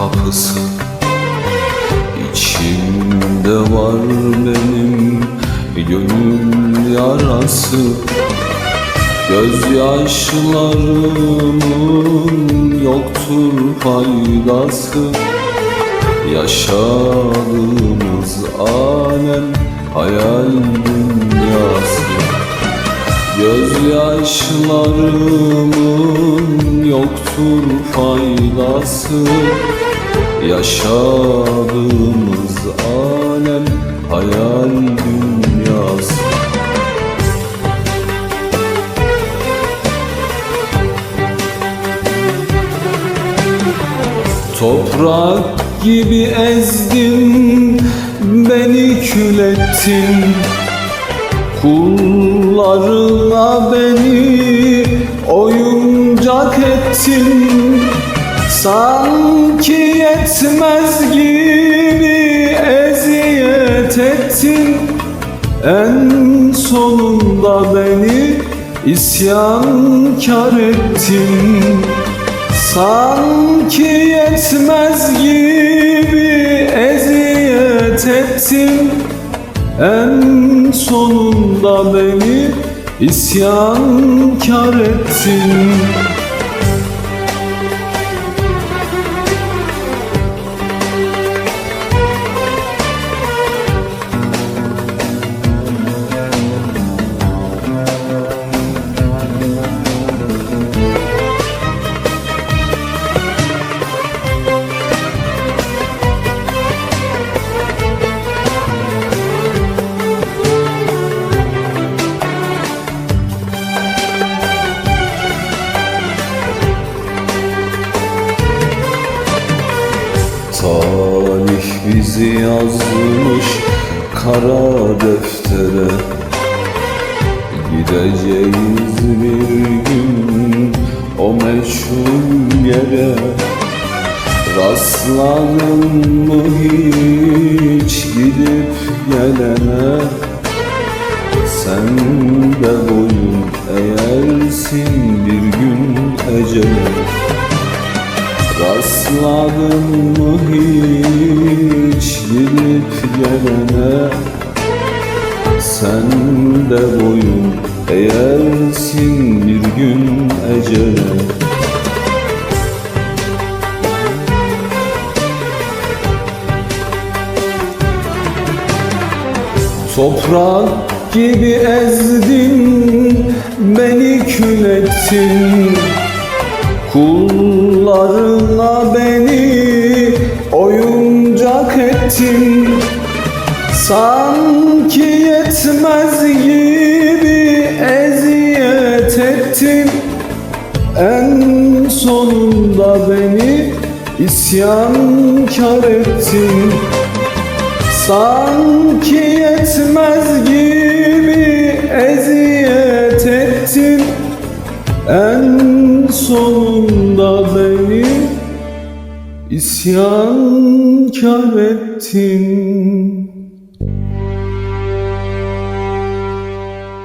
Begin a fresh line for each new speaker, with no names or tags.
kapısı İçimde var benim gönül yarası. Gözyaşlarımın yoktur faydası. Yaşadığımız alem hayal dünyası. Gözyaşlarımın yoktur faydası. Yaşadığımız alem hayal dünyası. Toprak gibi ezdin beni kül ettin. Kullarına beni oyuncak ettin Sanki yetmez gibi eziyet ettin. En sonunda beni isyankar ettin. Sanki yetmez gibi eziyet ettin. En sonunda beni isyankar ettin Talih bizi yazmış kara deftere. Gideceğiz bir gün o meşhur yere. Rastladın mı hiç gidip gelene Rastladın mı hiç gidip gelene. Sen de boyun eğersin bir gün ecele Toprak gibi ezdin beni kül ettin. Kullarına beni ettin. Sanki yetmez gibi eziyet ettin. En sonunda beni isyankar ettin. Sanki yetmez gibi isyankar ettin